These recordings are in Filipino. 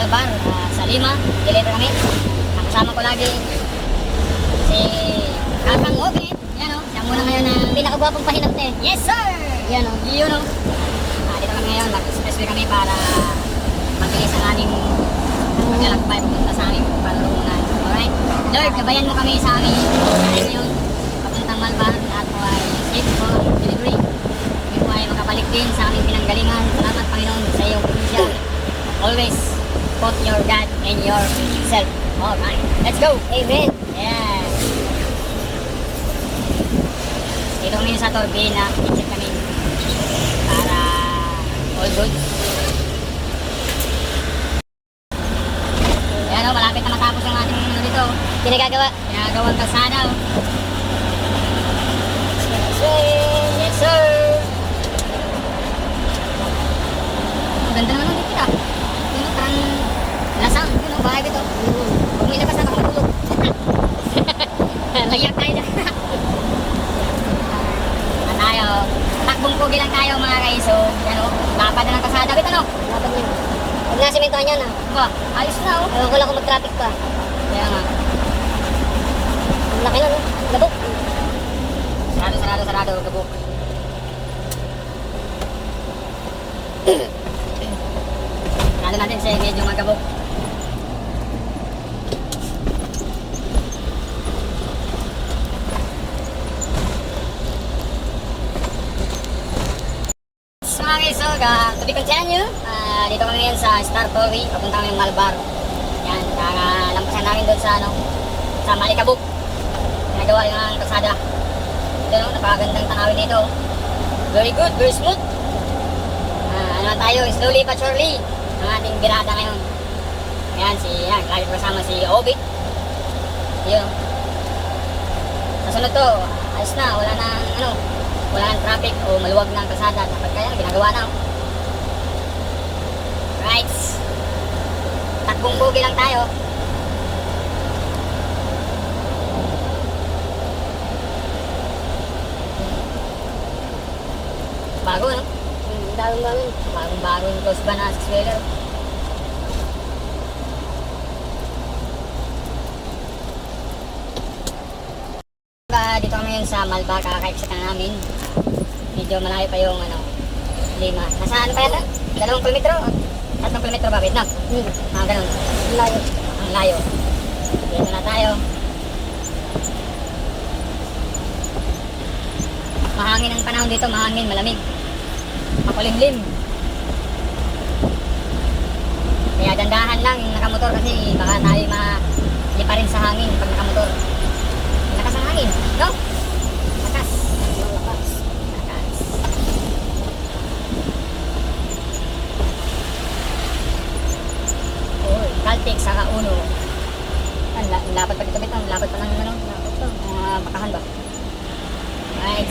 Albar, uh, ah, sa Lima, deliver kami. Nakasama ko lagi si Kakang Obit. Yan o, siya muna ngayon ang pinakagwapong pahinante. Yes sir! Yan oh. o, yun o. Uh, ah, dito kami ngayon, nag-expressway kami para mabilis ang aming paglalakbay papunta sa aming panulunan. Alright? Lord, kabayan mo kami sa aming ay ngayon papuntang Malbar at po ay safe for delivery. Kami po ay makabalik din sa aming pinanggalingan. Salamat Panginoon sa iyong probinsya. Always put your God and your self. Alright. Let's go! Amen. Yeah. Dito kami sa Torbina, i-check kami para all good. Ayan o, malapit na matapos ang ating ano dito. Pinagagawa. Ginagawang kalsada o. Yes sir! Ang ganda naman ng dito ah. Yun o, parang lasang. Yun o, bahay dito. Huwag mo ilabas na baka matulog. Layak tayo dyan. Ah, tayo. Takbong pugi lang tayo mga kaiso. Yan na ng kasada. Bit ano? Laban niya. Huwag na simentohan yan ah. Ba, ayos na o. Ewan ko lang kung mag-traffic pa. Kaya nga. Ang laki na no. Labok. Sarado, sarado, sarado. Gabok. Sarado natin siya medyo magabok. Guys, so uh, to be continued, uh, dito kami ngayon sa Star Tory, papunta kami ng Malbar. Yan, kakalampasan namin doon sa ano, sa Malikabuk. Ginagawa yung ang kalsada. Ito no, napakagandang tanawin dito. Very good, very smooth. Ah, ano tayo, slowly but surely, ang ating birada ngayon. Ayan, si, yan, lagi kasama si Obit. Yun. Sa sunod to, ayos na, wala na, ano, wala ng traffic o maluwag na kasada dapat kaya ginagawa na. Right takbong bugi lang tayo. Bago no? Hmm, bagong bagong bagong bagong cross ba na 6 dito kami ngayon sa Malbar, kaka-exit na namin. Medyo malayo pa yung ano, lima. Nasa ano pa yata? Dalawang kilometro? Tatlong kilometro ba, Vietnam? Hmm. Mga ganun. Ang layo. Ang layo. Dito na tayo. Mahangin ang panahon dito, mahangin, malamig. Makulimlim. Kaya dandahan lang yung nakamotor kasi baka tayo ma rin sa hangin pag nakamotor. Lakas ang hangin, no? Lakas. Malakas. Lakas. Uy, Caltex saka uno. Ang la- ang lapad pa dito bito, ang lapad pa ng ano, lapad pa, mga bakahan ba? Right.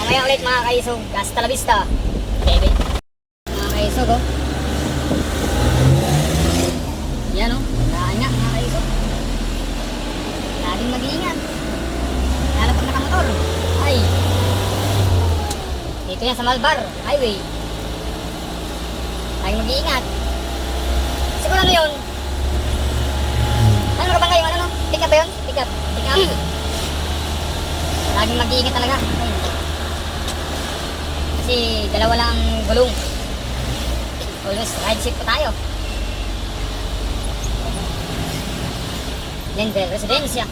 Mamaya ulit mga kaisog, hasta la vista. Baby. Mga kaisog, oh. Yan, oh. Daan nga, mga kaisog. Laging mag-iingat. Lalo pag nakamotor. Ay. Dito yan sa Malbar, highway. Laging mag-iingat. Siguro ano yun? Ano ka ba ngayon? Ano? Pick up ba yun? Pick up. Pick up. Laging mag-iingat talaga. Ay. Kasi dalawa lang ang gulong. Always ride safe pa tayo. Denver Residencia.